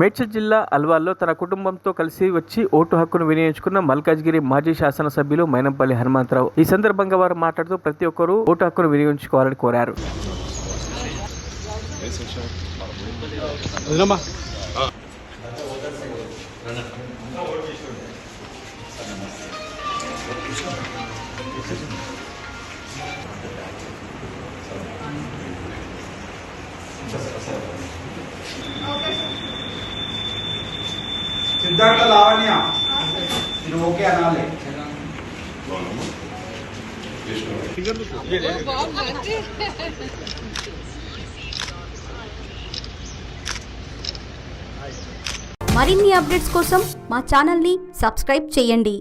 మేడ్చల్ జిల్లా అల్వాల్లో తన కుటుంబంతో కలిసి వచ్చి ఓటు హక్కును వినియోగించుకున్న మల్కాజ్గిరి మాజీ శాసనసభ్యులు మైనంపల్లి హనుమంతరావు. ఈ సందర్భంగా వారు మాట్లాడుతూ ప్రతి ఒక్కరూ ఓటు హక్కును వినియోగించుకోవాలని కోరారు. సిద్ధార్థ లావణ్య. ఇది ఓకే అనాలి. మరిన్ని అప్డేట్స్ కోసం మా ఛానల్ని సబ్స్క్రైబ్ చేయండి.